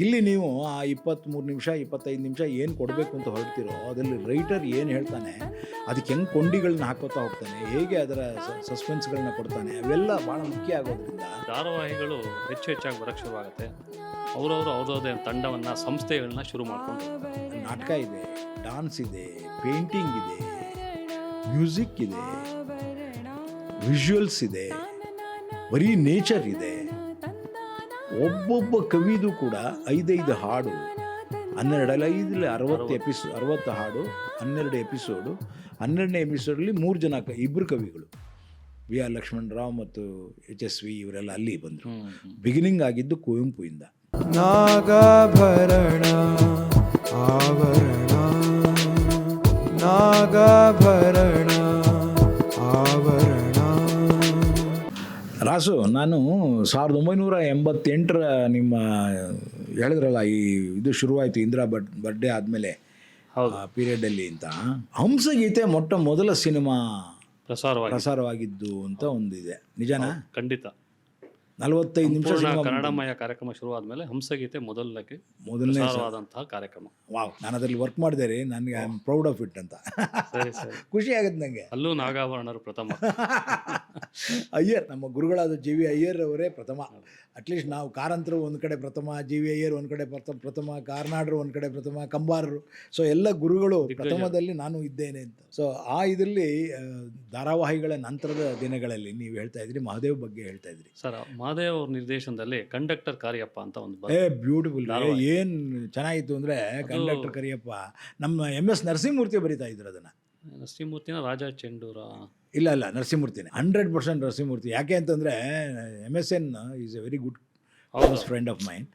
ಇಲ್ಲಿ ನೀವು ಆ ಇಪ್ಪತ್ತ್ಮೂರು ನಿಮಿಷ ಇಪ್ಪತ್ತೈದು ನಿಮಿಷ ಏನು ಕೊಡಬೇಕು ಅಂತ ಹೊರಡ್ತಿರೋ ಅದರಲ್ಲಿ ರೈಟರ್ ಏನು ಹೇಳ್ತಾನೆ ಅದಕ್ಕೆ ಹೆಂಗೆ ಕೊಂಡಿಗಳನ್ನ ಹಾಕೋತಾ ಹೋಗ್ತಾನೆ ಹೇಗೆ ಅದರ ಸಸ್ಪೆನ್ಸ್ಗಳನ್ನ ಕೊಡ್ತಾನೆ ಅವೆಲ್ಲ ಭಾಳ ಮುಖ್ಯ ಆಗೋದ್ರಿಂದ. ಧಾರಾವಾಹಿಗಳು ಹೆಚ್ಚು ಹೆಚ್ಚಾಗಿ ಬರೋಕ್ಕೆ ಶುರುವಾಗುತ್ತೆ. ಅವರವರು ಅವ್ರದ್ದೇ ತಂಡವನ್ನು ಸಂಸ್ಥೆಗಳನ್ನ ಶುರು ಮಾಡ್ಕೊಂಡು ನಾಟಕ ಇದೆ ಡಾನ್ಸ್ ಇದೆ ಪೇಂಟಿಂಗ್ ಇದೆ ಮ್ಯೂಸಿಕ್ ಇದೆ ವಿಜುವಲ್ಸ್ ಇದೆ. ಬರೀ ನೇಚರ್ ಇದೆ. ಒಬ್ಬೊಬ್ಬ ಕವಿದು ಕೂಡ ಐದೈದು ಹಾಡು ಹನ್ನೆರಡಲ್ಲ ಐದಲ್ಲಿ ಅರವತ್ತು ಎಪಿಸೋ ಅರವತ್ತು ಹಾಡು ಹನ್ನೆರಡು ಎಪಿಸೋಡು ಹನ್ನೆರಡನೇ ಎಪಿಸೋಡಲ್ಲಿ ಮೂರು ಜನ ಕ ಇಬ್ಬರು ಕವಿಗಳು. ವಿ ಆರ್ ಲಕ್ಷ್ಮಣ್ ರಾವ್ ಮತ್ತು ಎಚ್ ಎಸ್ ವಿ ಇವರೆಲ್ಲ ಅಲ್ಲಿ ಬಂದರು. ಬಿಗಿನಿಂಗ್ ಆಗಿದ್ದು ಕುವೆಂಪುಯಿಂದ ನಾಗಾಭರಣ ಆಭರಣ ನಾಗಾಭರಣ. ರಾಸು ನಾನು ಸಾವಿರದ ಒಂಬೈನೂರ ಎಂಬತ್ತೆಂಟರ ನಿಮ್ಮ ಹೇಳಿದ್ರಲ್ಲ ಈ ಇದು ಶುರುವಾಯಿತು ಇಂದಿರಾ ಬಟ್ ಬರ್ಡೇ ಆದಮೇಲೆ ಹೌದು. ಪೀರಿಯಡಲ್ಲಿ ಅಂತ. ಹಂಸಗೀತೆ ಮೊಟ್ಟ ಮೊದಲ ಸಿನಿಮಾ ಪ್ರಸಾರವಾಗಿ ಪ್ರಸಾರವಾಗಿದ್ದು ಅಂತ ಒಂದಿದೆ. ನಿಜನಾ? ಖಂಡಿತ. ನಲವತ್ತೈದು ನಿಮಿಷ ಸಿನಿಮಾ ಕನ್ನಡಮಯ ಕಾರ್ಯಕ್ರಮ ಶುರುವಾದ್ಮೇಲೆ ಹಂಸಗೀತೆ ಮೊದಲಕ್ಕೆ ಮೊದಲನೇ ಪ್ರಸಾರವಾದಂತಹ ಕಾರ್ಯಕ್ರಮ. ವಾವ್ ನಾನು ಅದರಲ್ಲಿ ವರ್ಕ್ ಮಾಡಿದೆ ರೀ ನನಗೆ I am proud of it ಅಂತ. ಸರಿ ಸರಿ. ಖುಷಿ ಆಗುತ್ತೆ ನನಗೆ ಅಲ್ಲೂ ನಾಗಾಭರಣರು ಪ್ರಥಮ. ಅಯ್ಯರ್ ನಮ್ಮ ಗುರುಗಳಾದ ಜಿ ವಿ ಅಯ್ಯರ್ ಅವರೇ ಪ್ರಥಮ. ಅಟ್ಲೀಸ್ಟ್ ನಾವು ಕಾರಂತರು ಒಂದು ಕಡೆ ಪ್ರಥಮ ಜಿ ವಿ ಅಯ್ಯರ್ ಒಂದು ಕಡೆ ಪ್ರಥಮ ಪ್ರಥಮ ಕಾರ್ನಾಡರು ಒಂದು ಕಡೆ ಪ್ರಥಮ ಕಂಬಾರರು ಸೊ ಎಲ್ಲ ಗುರುಗಳು ಪ್ರಥಮದಲ್ಲಿ ನಾನು ಇದ್ದೇನೆ ಅಂತ ಸೊ ಆ ಇದರಲ್ಲಿ ಧಾರಾವಾಹಿಗಳ ನಂತರದ ದಿನಗಳಲ್ಲಿ ನೀವು ಹೇಳ್ತಾ ಇದ್ರಿ ಮಹಾದೇವ್ ಬಗ್ಗೆ ಹೇಳ್ತಾ ಇದ್ರಿ. ಸರ್ ಮಹಾದೇವ್ ಅವ್ರ ನಿರ್ದೇಶನದಲ್ಲಿ ಕಂಡಕ್ಟರ್ ಕಾರ್ಯಪ್ಪ ಅಂತ ಒಂದು ಏ ಬ್ಯೂಟಿಫುಲ್. ಏನು ಚೆನ್ನಾಗಿತ್ತು ಅಂದರೆ ಕಂಡಕ್ಟರ್ ಕರಿಯಪ್ಪ ನಮ್ಮ ಎಂ ಎಸ್ ನರಸಿಂಹಮೂರ್ತಿ ಬರಿತಾ ಇದ್ರು ಅದನ್ನು. ಶ್ರೀಮೂರ್ತಿನ ರಾಜ ಚೆಂಡೂರ. ಇಲ್ಲ ಇಲ್ಲ ನರಸಿಂಹಮೂರ್ತಿನೇ. Hundred percent Narasimhamurthy. ಯಾಕೆ ಅಂತಂದರೆ M S N is a very good almost friend of mine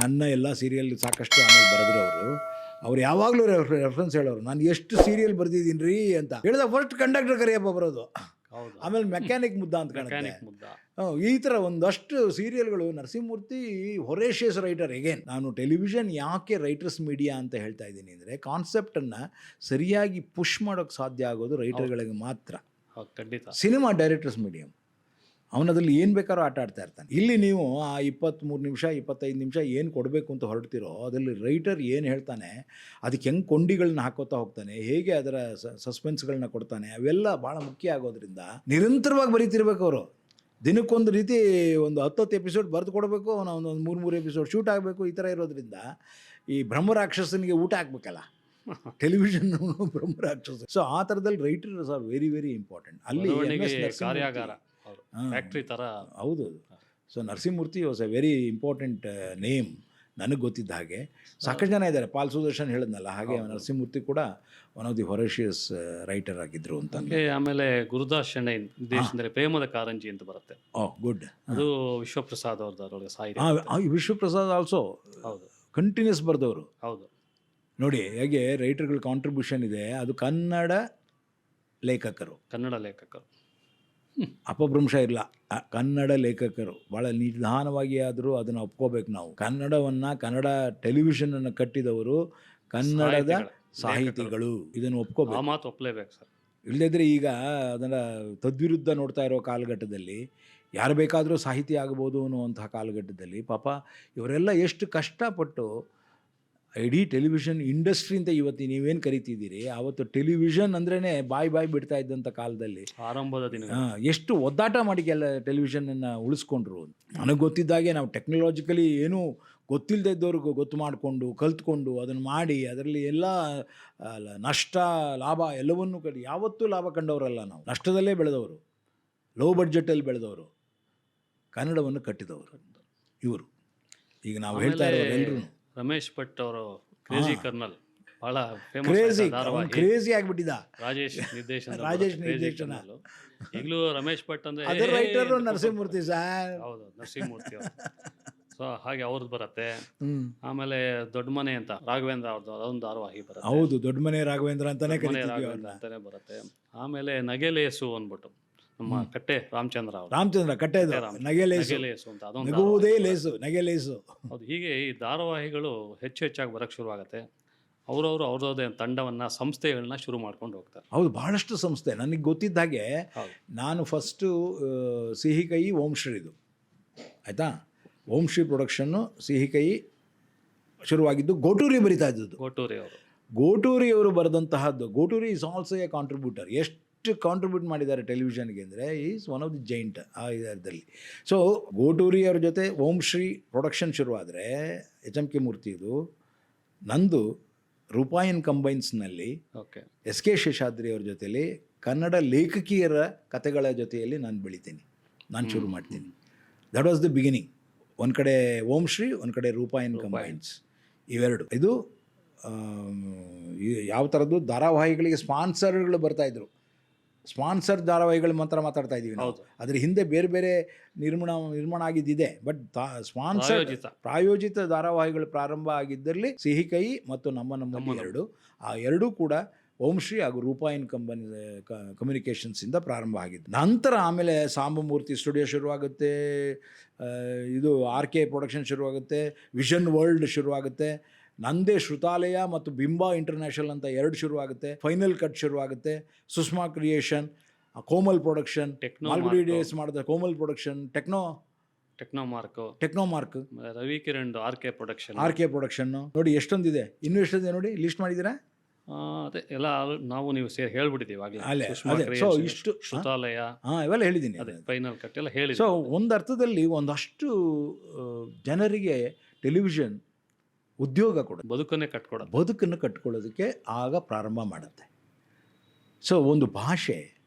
ನನ್ನ ಎಲ್ಲ ಸೀರಿಯಲ್ ಸಾಕಷ್ಟು ಆಮೇಲೆ ಬರೆದ್ರು ಅವರು. ಅವ್ರು ಯಾವಾಗಲೂ ರೆಫರೆನ್ಸ್ ಹೇಳೋರು. ನಾನು ಎಷ್ಟು ಸೀರಿಯಲ್ ಬರ್ದಿದ್ದೀನಿ ರೀ ಅಂತ. ಹೇಳಿದ ಫಸ್ಟ್ ಕಂಡಕ್ಟರ್ ಕರಿಯಪ್ಪ ಬರೋದು. ಆಮೇಲೆ ಮೆಕ್ಯಾನಿಕ್ ಮುದ್ದ ಅಂತ ಕಾಣುತ್ತೆ. ಈ ಥರ ಒಂದಷ್ಟು ಸೀರಿಯಲ್ಗಳು ನರಸಿಂಹಮೂರ್ತಿ ಹೊರೇಷಿಯಸ್ ರೈಟರ್ ಎಗೇನ್ ನಾನು ಟೆಲಿವಿಷನ್ ಯಾಕೆ ರೈಟರ್ಸ್ ಮೀಡಿಯಾ ಅಂತ ಹೇಳ್ತಾ ಇದ್ದೀನಿ ಅಂದರೆ ಕಾನ್ಸೆಪ್ಟನ್ನು ಸರಿಯಾಗಿ ಪುಷ್ ಮಾಡೋಕ್ಕೆ ಸಾಧ್ಯ ಆಗೋದು ರೈಟರ್ಗಳಿಗೆ ಮಾತ್ರ. ಖಂಡಿತ. ಸಿನಿಮಾ ಡೈರೆಕ್ಟರ್ಸ್ ಮೀಡಿಯಂ ಅವನದ್ರಲ್ಲಿ ಏನು ಬೇಕಾದ್ರೂ ಆಟ ಆಡ್ತಾ ಇರ್ತಾನೆ. ಇಲ್ಲಿ ನೀವು ಆ ಇಪ್ಪತ್ತ್ಮೂರು ನಿಮಿಷ, ಇಪ್ಪತ್ತೈದು ನಿಮಿಷ ಏನು ಕೊಡಬೇಕು ಅಂತ ಹೊರಡ್ತಿರೋ, ಅದರಲ್ಲಿ ರೈಟರ್ ಏನು ಹೇಳ್ತಾನೆ, ಅದಕ್ಕೆ ಹೆಂಗೆ ಕೊಂಡಿಗಳನ್ನ ಹಾಕೋತಾ ಹೋಗ್ತಾನೆ, ಹೇಗೆ ಅದರ ಸಸ್ಪೆನ್ಸ್ಗಳನ್ನ ಕೊಡ್ತಾನೆ, ಅವೆಲ್ಲ ಭಾಳ ಮುಖ್ಯ ಆಗೋದ್ರಿಂದ ನಿರಂತರವಾಗಿ ಬರೀತಿರ್ಬೇಕು ಅವರು. ದಿನಕ್ಕೊಂದು ರೀತಿ ಒಂದು ಹತ್ತತ್ತು ಎಪಿಸೋಡ್ ಬರೆದು ಕೊಡಬೇಕು, ಅವನ ಒಂದು ಮೂರು ಮೂರು ಎಪಿಸೋಡ್ ಶೂಟ್ ಆಗಬೇಕು, ಈ ಥರ ಇರೋದ್ರಿಂದ ಈ ಬ್ರಹ್ಮರಾಕ್ಷಸನಿಗೆ ಊಟ ಹಾಕ್ಬೇಕಲ್ಲ. ಟೆಲಿವಿಷನ್ ಬ್ರಹ್ಮರಾಕ್ಷಸ. ಸೊ ಆ ಥರದಲ್ಲಿ writers are very very important ಅಲ್ಲಿ ಕಾರ್ಯಾಗಾರ. ಫ್ಯಾಕ್ಟ್ರಿ ಥರ ಹೌದು so Narasimhamurthy was a very important name ನನಗೆ ಗೊತ್ತಿದ್ದ ಹಾಗೆ. ಸಾಕಷ್ಟು ಜನ ಇದ್ದಾರೆ. ಪಾಲ್ ಸುದರ್ಶನ್ ಹೇಳಿದ್ನಲ್ಲ ಹಾಗೆ ನರಸಿಂಹಮೂರ್ತಿ ಕೂಡ one of the voracious writer ಆಗಿದ್ರು ಅಂತ ಆಮೇಲೆ ಗುರುದಾಸ್ ಶೆಣೈನ್ ದೇಶದಲ್ಲಿ ಪ್ರೇಮದ ಕಾರಂಜಿ ಅಂತ ಬರುತ್ತೆ. Oh good. ಅದು ವಿಶ್ವಪ್ರಸಾದ್ ಅವ್ರದ್ದು ಸಾಹಿತ್ಯ ವಿಶ್ವಪ್ರಸಾದ್ ಆಲ್ಸೋ ಹೌದು. ಕಂಟಿನ್ಯೂಸ್ ಬರೆದವರು. ಹೌದು. ನೋಡಿ ಹೇಗೆ ರೈಟರ್ಗಳ ಕಾಂಟ್ರಿಬ್ಯೂಷನ್ ಇದೆ. ಅದು ಕನ್ನಡ ಲೇಖಕರು. ಕನ್ನಡ ಲೇಖಕರು. ಅಪಭ್ರಂಶ ಇಲ್ಲ ಕನ್ನಡ ಲೇಖಕರು ಭಾಳ ನಿಧಾನವಾಗಿ ಆದರೂ ಅದನ್ನು ಒಪ್ಕೋಬೇಕು ನಾವು. ಕನ್ನಡವನ್ನು ಕನ್ನಡ ಟೆಲಿವಿಷನನ್ನು ಕಟ್ಟಿದವರು ಕನ್ನಡದ ಸಾಹಿತಿಗಳು, ಇದನ್ನು ಒಪ್ಕೋಬೇಕು. ಮಾತು ಒಪ್ಲೇಬೇಕು ಸರ್. ಇಲ್ಲದಿದ್ದರೆ ಈಗ ಅದನ್ನು ತದ್ವಿರುದ್ಧ ನೋಡ್ತಾ ಇರೋ ಕಾಲಘಟ್ಟದಲ್ಲಿ ಯಾರು ಬೇಕಾದರೂ ಸಾಹಿತಿ ಆಗ್ಬೋದು ಅನ್ನುವಂಥ ಕಾಲಘಟ್ಟದಲ್ಲಿ ಪಾಪ ಇವರೆಲ್ಲ ಎಷ್ಟು ಕಷ್ಟಪಟ್ಟು ಇಡೀ ಟೆಲಿವಿಷನ್ ಇಂಡಸ್ಟ್ರಿ ಅಂತ ಇವತ್ತು ನೀವೇನು ಕರಿತಿದ್ದೀರಿ? ಆವತ್ತು ಟೆಲಿವಿಷನ್ ಅಂದ್ರೇ ಬಾಯಿ ಬಾಯಿ ಬಿಡ್ತಾ ಇದ್ದಂಥ ಕಾಲದಲ್ಲಿ. ಆರಂಭದ ದಿನ ಎಷ್ಟು ಒದ್ದಾಟ ಮಾಡಿ ಕೆಲ ಟೆಲಿವಿಷನನ್ನು ಉಳಿಸ್ಕೊಂಡ್ರು. ನನಗೆ ಗೊತ್ತಿದ್ದಾಗೆ ನಾವು ಟೆಕ್ನಾಲಜಿಕಲಿ ಏನೂ ಗೊತ್ತಿಲ್ಲದೆ ಇದ್ದವ್ರಿಗೂ ಗೊತ್ತು ಮಾಡಿಕೊಂಡು ಕಲ್ತ್ಕೊಂಡು ಅದನ್ನು ಮಾಡಿ ಅದರಲ್ಲಿ ಎಲ್ಲ ನಷ್ಟ ಲಾಭ ಎಲ್ಲವನ್ನೂ ಕಡಿ ಯಾವತ್ತೂ ಲಾಭ ಕಂಡವರಲ್ಲ ನಾವು. ನಷ್ಟದಲ್ಲೇ ಬೆಳೆದವರು. ಲೋ ಬಡ್ಜೆಟಲ್ಲಿ ಬೆಳೆದವರು. ಕನ್ನಡವನ್ನು ಕಟ್ಟಿದವರು. ಇವರು. ಈಗ ನಾವು ಹೇಳ್ತಾ ಇರೋರು ಎಲ್ಲರೂ ರಮೇಶ್ ಭಟ್ ಅವರು ಕ್ರೇಜಿ ಕರ್ನಲ್ ಬಹಳ ಫೇಮಸ್ ಕ್ರೇಜಿ ಆಗಿಬಿಟ್ಟಿದ್ದ. ರಾಜೇಶ್ ನಿರ್ದೇಶನ ರಾಜೇಶ್ ನಿರ್ದೇಶನ. ಈಗಲೂ ರಮೇಶ್ ಭಟ್ ಅಂದ್ರೆ ಅದರ ರೈಟರ್ ನರಸಿಂಹಮೂರ್ತಿ ಸರ್ ಹೌದು ನರಸಿಂಹಮೂರ್ತಿ ಅವರು. ಸೊ ಹಾಗೆ ಅವ್ರದ್ದು ಬರುತ್ತೆ. ಆಮೇಲೆ ದೊಡ್ಡ ಮನೆ ಅಂತ ರಾಘವೇಂದ್ರ ಅವ್ರದ್ದು ಅದೊಂದು ಧಾರಾವಾಹಿ ಬರುತ್ತೆ. ಹೌದು ದೊಡ್ಡ ಮನೆ ರಾಘವೇಂದ್ರ ಅಂತಾನೆ ರಾಘವೇಂದ್ರ ಅಂತಾನೆ ಬರುತ್ತೆ. ಆಮೇಲೆ ನಗೆಲೇಸು ಅಂದ್ಬಿಟ್ಟು. ನಮ್ಮ ಕಟ್ಟೆ ರಾಮಚಂದ್ರ ಅವರು. ರಾಮಚಂದ್ರ ಕಟ್ಟೆ ನಗೆ ಲೇಸು. ಅಂತ ಅದೊಂದು ನಗುವುದೇ ಲೇಸು ನಗೆ ಲೇಸು. ಹೌದು ಹೀಗೆ ಈ ಧಾರಾವಾಹಿಗಳು ಹೆಚ್ಚು ಹೆಚ್ಚಾಗಿ ಬರಕ್ಕೆ ಶುರುವಾಗುತ್ತೆ. ಅವರವರು ಅವ್ರದ್ದೇ ತಂಡವನ್ನು ಸಂಸ್ಥೆಗಳನ್ನ ಶುರು ಮಾಡ್ಕೊಂಡು ಹೋಗ್ತಾರೆ. ಹೌದು ಬಹಳಷ್ಟು ಸಂಸ್ಥೆ. ನನಗೆ ಗೊತ್ತಿದ್ದ ಹಾಗೆ ನಾನು ಫಸ್ಟು ಸಿಹಿ ಕೈ ಓಂಶ್ರೀದು ಆಯಿತಾ? ಓಂಶ್ರೀ ಪ್ರೊಡಕ್ಷನ್ನು ಸಿಹಿ ಕೈ ಶುರುವಾಗಿದ್ದು ಗೋಟೂರಿ ಬರಿತಾ ಇದ್ದದ್ದು. ಗೋಟೂರಿ ಅವರು ಗೋಟೂರಿ ಅವರು ಬರೆದಂತಹದ್ದು. Goturi is also a contributor ಎಷ್ಟು ಕಾಂಟ್ರಿಬ್ಯೂಟ್ ಮಾಡಿದ್ದಾರೆ ಟೆಲಿವಿಷನ್ಗೆ ಅಂದರೆ is one of the giant ಆ ಇದರಲ್ಲಿ. ಸೊ ಗೋಟೂರಿ ಅವ್ರ ಜೊತೆ ಓಂ ಶ್ರೀ ಪ್ರೊಡಕ್ಷನ್ ಶುರುವಾದರೆ ಎಚ್ ಎಂ ಕೆ ಮೂರ್ತಿದು ನಂದು ರೂಪಾಯನ್ ಕಂಬೈನ್ಸ್ನಲ್ಲಿ ಓಕೆ ಎಸ್ ಕೆ ಶೇಷಾದ್ರಿ ಅವ್ರ ಜೊತೆಯಲ್ಲಿ ಕನ್ನಡ ಲೇಖಕಿಯರ ಕತೆಗಳ ಜೊತೆಯಲ್ಲಿ ನಾನು ಬೆಳಿತೀನಿ. ನಾನು ಶುರು ಮಾಡ್ತೀನಿ. ದಟ್ ವಾಸ್ ದ ಬಿಗಿನಿಂಗ್ ಒಂದು ಕಡೆ ಓಂ ಶ್ರೀ ಒಂದು ಕಡೆ ರೂಪಾಯನ್ ಕಂಬೈನ್ಸ್ ಇವೆರಡು. ಇದು ಯಾವ ಥರದ್ದು ಧಾರಾವಾಹಿಗಳಿಗೆ ಸ್ಪಾನ್ಸರ್ಗಳು ಬರ್ತಾಯಿದ್ರು ಸ್ಪಾನ್ಸರ್ ಧಾರಾವಾಹಿಗಳ ಮಾತ್ರ ಮಾತಾಡ್ತಾ ಇದ್ದೀವಿ ನಾವು. ಅದ್ರ ಹಿಂದೆ ಬೇರೆ ಬೇರೆ ನಿರ್ಮಾಣ ನಿರ್ಮಾಣ ಆಗಿದ್ದಿದೆ. ಬಟ್ ಸ್ಪಾನ್ಸರ್ ಪ್ರಾಯೋಜಿತ. ಧಾರಾವಾಹಿಗಳು ಪ್ರಾರಂಭ ಆಗಿದ್ದರಲ್ಲಿ ಸಿಹಿ ಕೈ ಮತ್ತು ನಮ್ಮ ನಮ್ಮ ಎರಡು. ಆ ಎರಡೂ ಕೂಡ ಓಂಶ್ರೀ ಹಾಗೂ ರೂಪಾಯಿನ್ ಕಂಪನಿ ಕಮ್ಯುನಿಕೇಷನ್ಸಿಂದ ಪ್ರಾರಂಭ ಆಗಿದ್ದು. ನಂತರ ಆಮೇಲೆ ಸಾಂಬಮೂರ್ತಿ ಸ್ಟುಡಿಯೋ ಶುರುವಾಗುತ್ತೆ. ಇದು ಆರ್ ಕೆ ಪ್ರೊಡಕ್ಷನ್ ಶುರುವಾಗುತ್ತೆ. ವಿಷನ್ ವರ್ಲ್ಡ್ ಶುರುವಾಗುತ್ತೆ. ನಂದೇ ಶ್ರುತಾಲಯ ಮತ್ತು ಬಿಂಬಾ ಇಂಟರ್ನ್ಯಾಷನಲ್ ಅಂತ ಎರಡು ಶುರುವಾಗುತ್ತೆ. ಫೈನಲ್ ಕಟ್ ಶುರುವಾಗುತ್ತೆ. Sushma creation Komal production techno Malgudi days ಮಾಡಿದ Komal production techno techno techno mark techno mark Ravi Kiran R K production R K production ನೋಡಿ ಎಷ್ಟೊಂದಿದೆ. ಇನ್ನು ಎಷ್ಟೊಂದಿದೆ ನೋಡಿ ಲಿಸ್ಟ್ ಮಾಡಿದ್ದೀರಾ? ಅದೇ ಎಲ್ಲ ನಾವು ನೀವು ಸೇರಿ ಹೇಳ್ಬಿಟ್ಟಿದ್ದೀವಿ ಆಗಲೇ. So, ಇಷ್ಟು- ಶ್ರುತಾಲಯ. ಹಾಂ ಇವೆಲ್ಲ ಹೇಳಿದ್ದೀನಿ. ಅದೇ ಫೈನಲ್ ಕಟ್ ಎಲ್ಲ ಹೇಳಿ ಸೊ ಒಂದು ಅರ್ಥದಲ್ಲಿ ಒಂದಷ್ಟು ಜನರಿಗೆ ಟೆಲಿವಿಷನ್ ಉದ್ಯೋಗ ಕೊಡ ಬದುಕನ್ನೇ ಕಟ್ಕೊಡೋದು. ಬದುಕನ್ನು ಕಟ್ಕೊಳ್ಳೋದಕ್ಕೆ ಆಗ ಪ್ರಾರಂಭ ಮಾಡುತ್ತೆ. ಸೊ ಒಂದು ಭಾಷೆ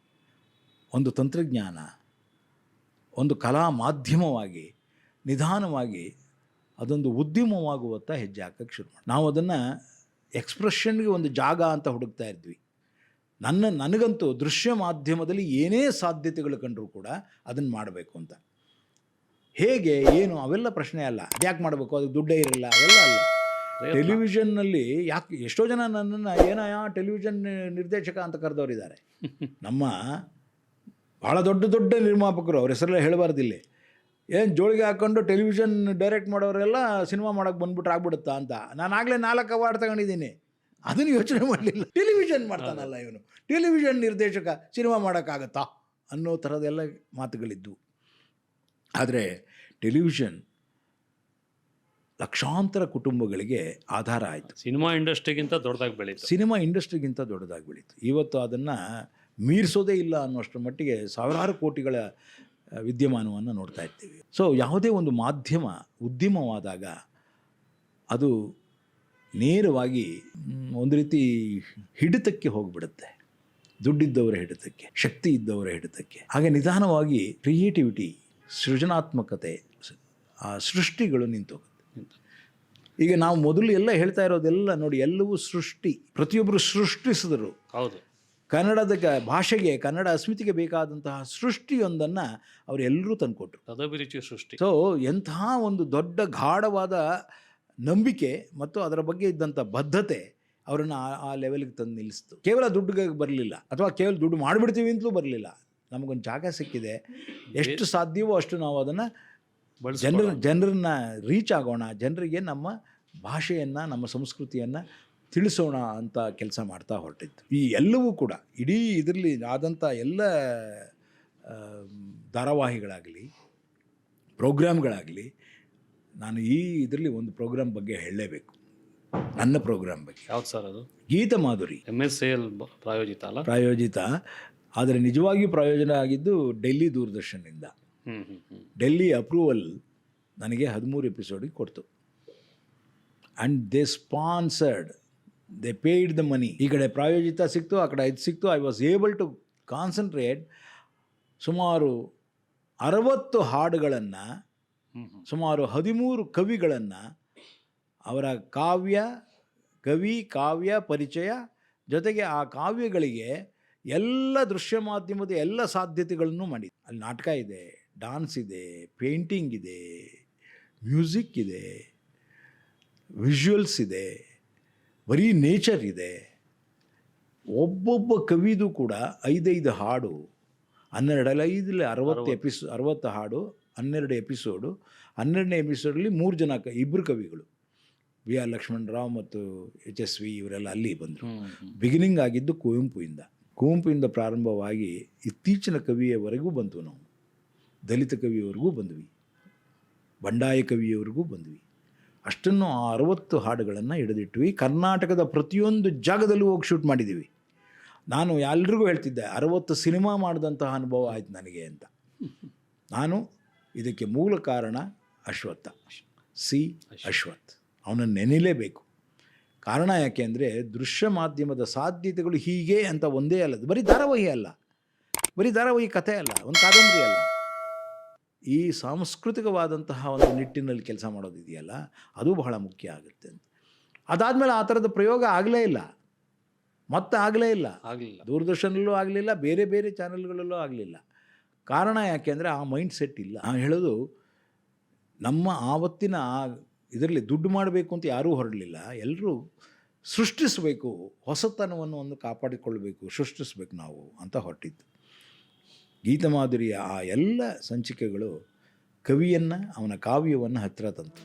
ಒಂದು ತಂತ್ರಜ್ಞಾನ ಒಂದು ಕಲಾ ಮಾಧ್ಯಮವಾಗಿ ನಿಧಾನವಾಗಿ ಅದೊಂದು ಉದ್ಯಮವಾಗುವತ್ತ ಹೆಜ್ಜೆ ಹಾಕಕ್ಕೆ ಶುರು ಮಾಡಿ ನಾವು ಅದನ್ನು ಎಕ್ಸ್ಪ್ರೆಷನ್ಗೆ ಒಂದು ಜಾಗ ಅಂತ ಹುಡುಕ್ತಾ ಇದ್ವಿ. ನನ್ನ ನನಗಂತೂ ದೃಶ್ಯ ಮಾಧ್ಯಮದಲ್ಲಿ ಏನೇ ಸಾಧ್ಯತೆಗಳು ಕಂಡರೂ ಕೂಡ ಅದನ್ನು ಮಾಡಬೇಕು ಅಂತ. ಹೇಗೆ ಏನು ಅವೆಲ್ಲ ಪ್ರಶ್ನೆ ಅಲ್ಲ. ಯಾಕೆ ಮಾಡಬೇಕು? ಅದಕ್ಕೆ ದುಡ್ಡೇ ಇರಲ್ಲ ಅವೆಲ್ಲ ಅಲ್ಲ. ಟೆಲಿವಿಷನ್ನಲ್ಲಿ ಯಾಕೆ ಎಷ್ಟೋ ಜನ ನನ್ನನ್ನು ಏನೋ ಟೆಲಿವಿಷನ್ ನಿರ್ದೇಶಕ ಅಂತ ಕರೆದವರಿದ್ದಾರೆ. ನಮ್ಮ ಭಾಳ ದೊಡ್ಡ ದೊಡ್ಡ ನಿರ್ಮಾಪಕರು ಅವ್ರ ಹೆಸರೆಲ್ಲ ಹೇಳಬಾರ್ದಿಲ್ಲಿ ಏನು ಜೋಳಿಗೆ ಹಾಕ್ಕೊಂಡು ಟೆಲಿವಿಷನ್ ಡೈರೆಕ್ಟ್ ಮಾಡೋರೆಲ್ಲ ಸಿನಿಮಾ ಮಾಡೋಕ್ಕೆ ಬಂದ್ಬಿಟ್ರೆ ಆಗ್ಬಿಡುತ್ತಾ ಅಂತ. ನಾನು ಆಗಲೇ ನಾಲ್ಕು ಅವಾರ್ಡ್ ತಗೊಂಡಿದ್ದೀನಿ. ಅದನ್ನು ಯೋಚನೆ ಮಾಡಲಿಲ್ಲ. ಟೆಲಿವಿಷನ್ ಮಾಡ್ತಾನಲ್ಲ ಇವನು. ಟೆಲಿವಿಷನ್ ನಿರ್ದೇಶಕ ಸಿನಿಮಾ ಮಾಡೋಕ್ಕಾಗತ್ತಾ ಅನ್ನೋ ಥರದೆಲ್ಲ ಮಾತುಗಳಿದ್ದವು ಆದರೆ ಟೆಲಿವಿಷನ್ ಲಕ್ಷಾಂತರ ಕುಟುಂಬಗಳಿಗೆ ಆಧಾರ ಆಯಿತು. ಸಿನಿಮಾ ಇಂಡಸ್ಟ್ರಿಗಿಂತ ದೊಡ್ಡದಾಗಿ ಬೆಳೀತು. ಸಿನಿಮಾ ಇಂಡಸ್ಟ್ರಿಗಿಂತ ದೊಡ್ಡದಾಗಿ ಬೆಳೀತು. ಇವತ್ತು ಅದನ್ನು ಮೀರಿಸೋದೇ ಇಲ್ಲ ಅನ್ನೋಷ್ಟರ ಮಟ್ಟಿಗೆ ಸಾವಿರಾರು ಕೋಟಿಗಳ ವಿದ್ಯಮಾನವನ್ನು ನೋಡ್ತಾ ಇರ್ತೀವಿ ಸೊ ಯಾವುದೇ ಒಂದು ಮಾಧ್ಯಮ ಉದ್ಯಮವಾದಾಗ ಅದು ನೇರವಾಗಿ ಒಂದು ರೀತಿ ಹಿಡಿತಕ್ಕೆ ಹೋಗಿಬಿಡುತ್ತೆ. ದುಡ್ಡಿದ್ದವರ ಹಿಡಿತಕ್ಕೆ ಶಕ್ತಿ ಇದ್ದವರ ಹಿಡಿತಕ್ಕೆ. ಹಾಗೆ ನಿಧಾನವಾಗಿ ಕ್ರಿಯೇಟಿವಿಟಿ ಸೃಜನಾತ್ಮಕತೆ ಆ ಸೃಷ್ಟಿಗಳು ನಿಂತೋಗುತ್ತೆ. ಈಗ ನಾವು ಮೊದಲು ಎಲ್ಲ ಹೇಳ್ತಾ ಇರೋದೆಲ್ಲ ನೋಡಿ ಎಲ್ಲವೂ ಸೃಷ್ಟಿ. ಪ್ರತಿಯೊಬ್ಬರು ಸೃಷ್ಟಿಸಿದರು. ಹೌದು. ಕನ್ನಡದ ಭಾಷೆಗೆ ಕನ್ನಡ ಅಸ್ಮಿತಿಗೆ ಬೇಕಾದಂತಹ ಸೃಷ್ಟಿಯೊಂದನ್ನು ಅವರೆಲ್ಲರೂ ತಂದುಕೊಟ್ರು. ತದಭಿರುಚಿ ಸೃಷ್ಟಿ. ಸೊ ಎಂತಹ ಒಂದು ದೊಡ್ಡ ಗಾಢವಾದ ನಂಬಿಕೆ ಮತ್ತು ಅದರ ಬಗ್ಗೆ ಇದ್ದಂಥ ಬದ್ಧತೆ ಅವರನ್ನು ಆ- ಆ ಲೆವೆಲ್ಗೆ ತಂದು ನಿಲ್ಲಿಸ್ತು. ಕೇವಲ ದುಡ್ಡಿಗೆ ಬರಲಿಲ್ಲ. ಅಥವಾ ಕೇವಲ ದುಡ್ಡು ಮಾಡಿಬಿಡ್ತೀವಿ ಅಂತಲೂ ಬರಲಿಲ್ಲ. ನಮಗೊಂದು ಜಾಗ ಸಿಕ್ಕಿದೆ. ಎಷ್ಟು ಸಾಧ್ಯವೋ ಅಷ್ಟು ನಾವು ಅದನ್ನು ಜನರ ಜನರನ್ನ ರೀಚ್ ಆಗೋಣ ಜನರಿಗೆ ನಮ್ಮ ಭಾಷೆಯನ್ನು ನಮ್ಮ ಸಂಸ್ಕೃತಿಯನ್ನು ತಿಳಿಸೋಣ ಅಂತ ಕೆಲಸ ಮಾಡ್ತಾ ಹೊರಟಿತ್ತು ಈ ಎಲ್ಲವೂ ಕೂಡ ಇಡೀ ಇದರಲ್ಲಿ ಆದಂಥ ಎಲ್ಲ ಧಾರಾವಾಹಿಗಳಾಗಲಿ ಪ್ರೋಗ್ರಾಮ್ಗಳಾಗಲಿ ನಾನು ಈ ಇದರಲ್ಲಿ ಒಂದು ಪ್ರೋಗ್ರಾಮ್ ಬಗ್ಗೆ ಹೇಳಲೇಬೇಕು. ನನ್ನ ಪ್ರೋಗ್ರಾಮ್ ಬಗ್ಗೆ. ಯಾವ್ದು ಸರ್ ಅದು? Geeta Madhuri. M S L ಪ್ರಾಯೋಜಿತ ಅಲ್ಲ? ಪ್ರಾಯೋಜಿತ. ಆದರೆ ನಿಜವಾಗಿಯೂ ಪ್ರಯೋಜನ ಆಗಿದ್ದು ಡೆಲ್ಲಿ ದೂರದರ್ಶನದಿಂದ. ಡೆಲ್ಲಿ ಅಪ್ರೂವಲ್ ನನಗೆ ಹದಿಮೂರು ಎಪಿಸೋಡಿಗೆ ಕೊಡ್ತು. And they sponsored they paid the money ಈ ಕಡೆ ಪ್ರಾಯೋಜಿತ ಸಿಕ್ತು, ಆ ಕಡೆ ಇದು ಸಿಕ್ತು. I was able to concentrate ಸುಮಾರು ಅರವತ್ತು ಹಾಡುಗಳನ್ನು, ಸುಮಾರು ಹದಿಮೂರು ಕವಿಗಳನ್ನು ಅವರ ಕಾವ್ಯ, ಕವಿ, ಕಾವ್ಯ, ಪರಿಚಯ ಜೊತೆಗೆ ಆ ಕಾವ್ಯಗಳಿಗೆ ಎಲ್ಲ ದೃಶ್ಯ ಮಾಧ್ಯಮದ ಎಲ್ಲ ಸಾಧ್ಯತೆಗಳನ್ನು ಮಾಡಿ ಅಲ್ಲಿ ನಾಟಕ ಇದೆ. ಡಾನ್ಸ್ ಇದೆ ಪೇಂಟಿಂಗ್ ಇದೆ ಮ್ಯೂಸಿಕ್ ಇದೆ ವಿಜುವಲ್ಸ್ ಇದೆ ಬರೀ ನೇಚರ್ ಇದೆ. ಒಬ್ಬೊಬ್ಬ ಕವಿದು ಕೂಡ ಐದೈದು ಹಾಡು ಹನ್ನೆರಡಲ್ಲ ಐದಲ್ಲಿ ಅರವತ್ತು. ಎಪಿಸೋ ಅರವತ್ತು ಹಾಡು ಹನ್ನೆರಡು ಎಪಿಸೋಡು ಹನ್ನೆರಡನೇ ಎಪಿಸೋಡಲ್ಲಿ ಮೂರು ಜನ ಕ ಇಬ್ಬರು ಕವಿಗಳು. ವಿ ಆರ್ ಲಕ್ಷ್ಮಣರಾವ್ ಮತ್ತು ಎಚ್ ಎಸ್ ವಿ ಇವರೆಲ್ಲ ಅಲ್ಲಿ ಬಂದರು. ಬಿಗಿನಿಂಗ್ ಆಗಿದ್ದು ಕುವೆಂಪುಯಿಂದ ಕುವೆಂಪುಯಿಂದ ಪ್ರಾರಂಭವಾಗಿ ಇತ್ತೀಚಿನ ಕವಿಯವರೆಗೂ ಬಂತು ನಾವು. ದಲಿತ ಕವಿಯವರೆಗೂ ಬಂದ್ವಿ, ಬಂಡಾಯ ಕವಿಯವರೆಗೂ ಬಂದ್ವಿ. ಅಷ್ಟನ್ನು ಆ ಅರವತ್ತು ಹಾಡುಗಳನ್ನು ಹಿಡಿದಿಟ್ವಿ. ಕರ್ನಾಟಕದ ಪ್ರತಿಯೊಂದು ಜಾಗದಲ್ಲೂ ಹೋಗಿ ಶೂಟ್ ಮಾಡಿದ್ದೀವಿ ನಾನು ಎಲ್ರಿಗೂ ಹೇಳ್ತಿದ್ದೆ, ಅರವತ್ತು ಸಿನಿಮಾ ಮಾಡಿದಂತಹ ಅನುಭವ ಆಯ್ತು ನನಗೆ ಅಂತ. ನಾನು ಇದಕ್ಕೆ ಮೂಲ ಕಾರಣ ಅಶ್ವತ್ಥ. ಸಿ ಅಶ್ವಥ್ ಅವನನ್ನು ನೆನೆಯಲೇಬೇಕು ಕಾರಣ ಯಾಕೆ ಅಂದರೆ ದೃಶ್ಯ ಮಾಧ್ಯಮದ ಸಾಧ್ಯತೆಗಳು ಹೀಗೆ ಅಂತ ಒಂದೇ ಅಲ್ಲ. ಬರೀ ಧಾರಾವಾಹಿ ಅಲ್ಲ. ಬರೀ ಧಾರಾವಾಹಿ ಕಥೆ ಅಲ್ಲ. ಒಂದು ಕಾದಂಬರಿ ಅಲ್ಲ. ಈ ಸಾಂಸ್ಕೃತಿಕವಾದಂತಹ ಒಂದು ನಿಟ್ಟಿನಲ್ಲಿ ಕೆಲಸ ಮಾಡೋದಿದೆಯಲ್ಲ ಅದು ಬಹಳ ಮುಖ್ಯ ಆಗುತ್ತೆ ಅಂತ. ಅದಾದಮೇಲೆ ಆ ಥರದ ಪ್ರಯೋಗ ಆಗಲೇ ಇಲ್ಲ. ಮತ್ತೆ ಆಗಲೇ ಇಲ್ಲ. ಆಗಲಿಲ್ಲ. ದೂರದರ್ಶನಲ್ಲೂ ಆಗಲಿಲ್ಲ ಬೇರೆ ಬೇರೆ ಚಾನೆಲ್ಗಳಲ್ಲೂ ಆಗಲಿಲ್ಲ. ಕಾರಣ ಯಾಕೆ ಅಂದರೆ ಆ ಮೈಂಡ್ ಸೆಟ್ ಇಲ್ಲ. ಹೇಳೋದು ನಮ್ಮ ಆವತ್ತಿನ ಆ ಇದರಲ್ಲಿ ದುಡ್ಡು ಮಾಡಬೇಕು ಅಂತ ಯಾರೂ ಹೊರಡಲಿಲ್ಲ. ಎಲ್ಲರೂ ಸೃಷ್ಟಿಸಬೇಕು ಹೊಸತನವನ್ನು ಒಂದು ಕಾಪಾಡಿಕೊಳ್ಬೇಕು ಸೃಷ್ಟಿಸ್ಬೇಕು ನಾವು ಅಂತ ಹೊರಟಿದ್ದು. ಗೀತಮಾಧುರಿಯ ಆ ಎಲ್ಲ ಸಂಚಿಕೆಗಳು ಕವಿಯನ್ನು ಅವನ ಕಾವ್ಯವನ್ನು ಹತ್ತಿರ ತಂತು.